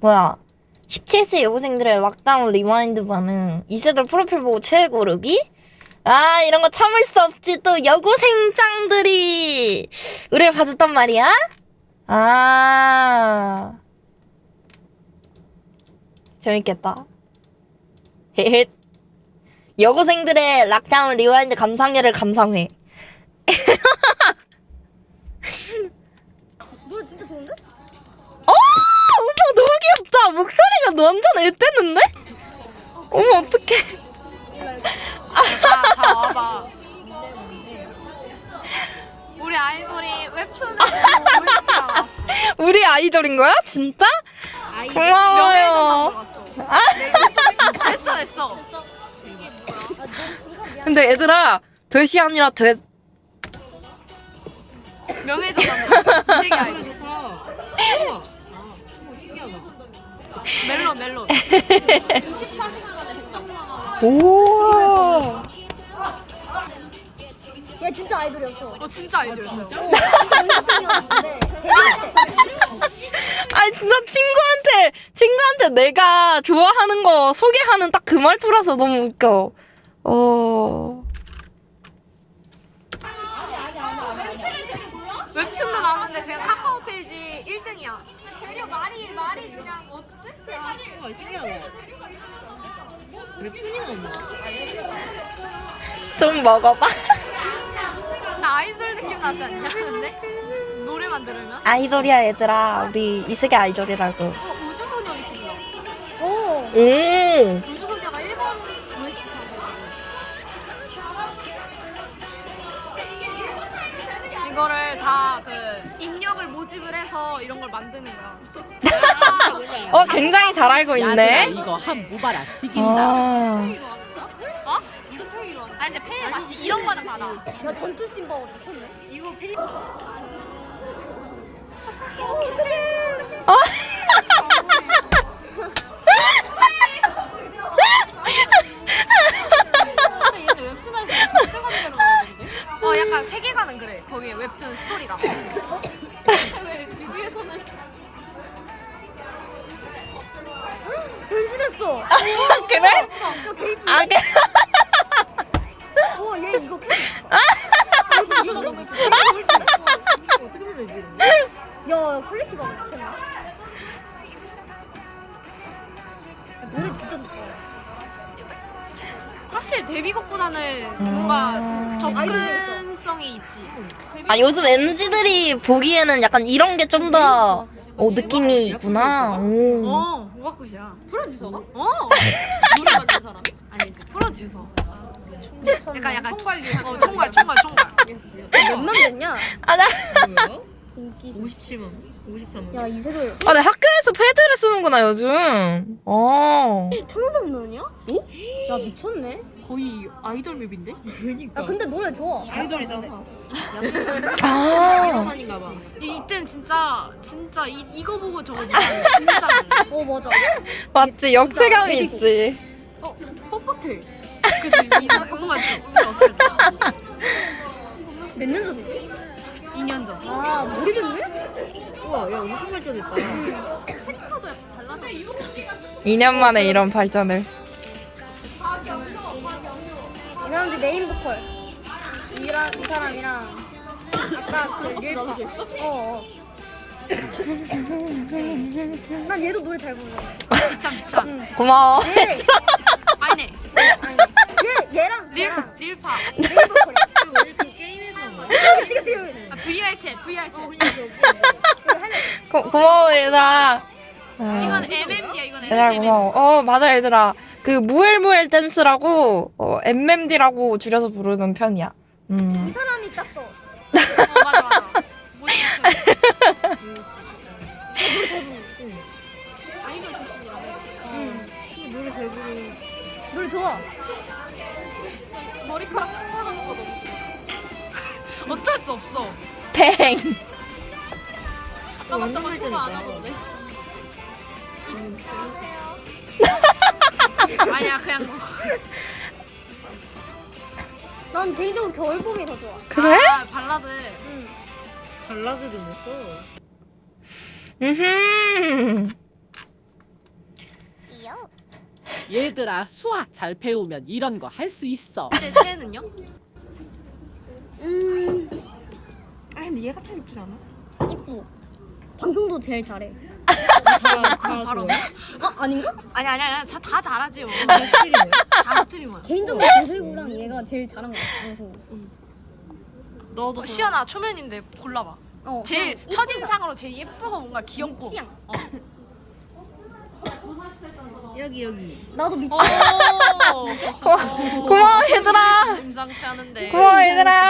뭐야? 17세 여고생들의 락다운 리와인드 반응. 2세들 프로필 보고 최애 고르기? 아 이런 거 참을 수 없지 또 여고생 짱들이. 의뢰 받았단 말이야? 아. 재밌겠다. 헤헤. 여고생들의 락다운 리와인드 감상회를 감상회. 노래 진짜 좋은데? 완전 애땠는데? 어머 어떡해. 다, 다 와봐. 우리 아이돌이 나왔어. 우리 아이돌인 거야? 진짜? 고마워요. 나왔어. 됐어 됐어. 근데 얘들아 돼시 아니라 돼. 명예훼손 나왔어. 세계 아이돌. 좋다. 우와. 아, 오, 신기하다. 멜론 멜론. 오. 얘 진짜 아이돌이었어. 어 진짜 아이돌이었어. 연습생이었는데 데뷔할 때. 아니 진짜 친구한테 친구한테 내가 좋아하는 거 소개하는 딱 그 말투라서 너무 웃겨. 어. 웹툰도 나왔는데 지금 카카오 페이지 1등이야. 우와, 신기하다. 웹툰이 나온다. 좀 먹어봐. 나 아이돌 느낌 나지 않냐? 근데 노래만 들으면. 아이돌이야 얘들아. 우리 이세계 아이돌이라고. 어, 우주소녀 느낌이야. 오. 음. 우주소녀가 1번 OST 이거를 다 그 인력을 모집을 해서 이런 걸 만드는 거야. 어 굉장히 잘 알고 있네. 이거 한 모바라 아. 어? 아 이제 페이를 받지 이런 거는 받아. 야 전투 심바가 미쳤네. 이거 페이 어? 야, 퀄리티가 미쳤나? 노래 진짜 좋다. 확실히 데뷔곡보다는 뭔가 음. 접근성이 있지. 아 요즘 MZ들이 보기에는 약간 이런 게 좀 더 어, 느낌이 있구나. 오. 어, 오가쿠시야. 프로듀서가? 어, 노래 만든 사람? 아니지 프로듀서. 약간 약간 총괄, 어 총괄, 총괄, 총괄. 몇만 됐냐? 아, 나. 57만, 53만. 야, 이세돌. 아, 내 학교에서 패드를 쓰는구나, 요즘. 어. 1500명이야? 오? 야, 미쳤네. 거의 아이돌 맵인데? 그러니까. 야, 근데 노래 좋아. 아이돌이잖아. 아. 산인가 봐. 이, 이때는 진짜 진짜 이, 이거 보고 저거 보고 진짜. 어, 맞아. 맞지, 역체감이 있지. 어, 뻣뻣해. 그치 이 뭔가 몇년 전이지? 2년 전. 아, 오래됐네? 우와, 야, 엄청 발전했다. 2년 만에 이런 발전을. 이 사람들 메인 보컬. 이랑, 이 사람이랑. 아까 그 릴파. 어, 어. 난 얘도 노래 잘 부르잖아. 비참 비참. 응. 고마워. 얘, 아니네. 아니, 얘, 얘랑, 릴 얘랑 릴파. 메인 보컬이야. 원래 그 게임에서 그치. 아, VR 챗 VR 챗. 고, 고마워, 얘들아. 어. 이건 MMD야 이건 얘들아, MMD. 고마워. 어, 맞아, 얘들아. 그, 무엘무엘 댄스라고, 어, MMD라고 줄여서 부르는 편이야. 이 음. 사람이 땄어. 어 맞아 맞아. 아 탱. 완전 발전했다. 아니야 그냥. 난 개인적으로 겨울봄이 더 좋아. 그래? 아, 발라드. 응. 발라드도 냈어. 음흠. 얘들아 수학 잘 배우면 이런 거 할 수 있어. 제 채는요? 음 아 근데 얘가 참 이쁘지 않아? 이쁘. 방송도 제일 잘해. 바로. 그거야? 아 아닌가? 아니 아니 아니 다, 다 잘하지요. 다 스트리머야? 다 스트리머야. 개인적으로 조세구랑 얘가 제일 잘한 거 같아. 방송. 너도 시연아 초면인데 골라봐. 어. 제일 그냥 첫인상으로 제일 예쁘고 뭔가. 귀엽고. 취향. 여기 여기 나도 밑. 오. 고마워 얘들아. 심상치 않은데. 고마워 얘들아.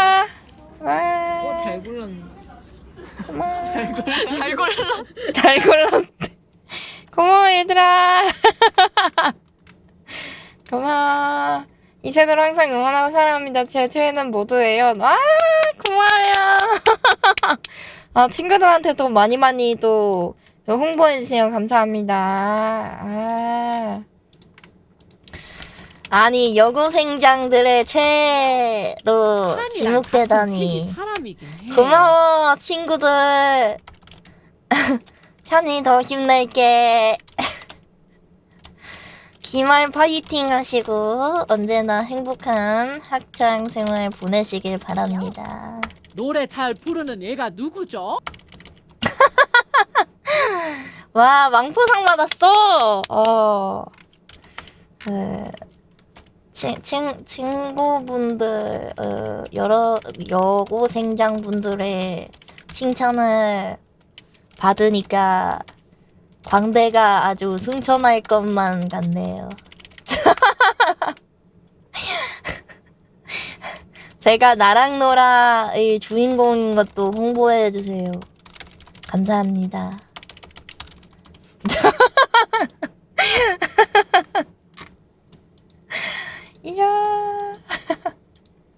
고마워. 잘 골라. 잘 골랐대. 고마워 얘들아. 고마워. 이세돌 항상 응원하고 사랑합니다. 제 최애는 모두예요. 아 고마워요. 아 친구들한테도 많이 많이 또 홍보해주세요. 감사합니다. 아. 아니 여고생장들의 같은 지목되다니. 색이 사람이긴 해. 고마워 친구들 찬이 힘낼게 기말 파이팅 하시고 언제나 행복한 학창 생활 보내시길 바랍니다 노래 잘 부르는 애가 누구죠? 와 망토상 받았어 어 그, 친, 친, 친구분들 어, 여러 여고생장분들의 칭찬을 받으니까 광대가 아주 승천할 것만 같네요. 제가 나랑 노라의 주인공인 것도 홍보해 주세요. 감사합니다.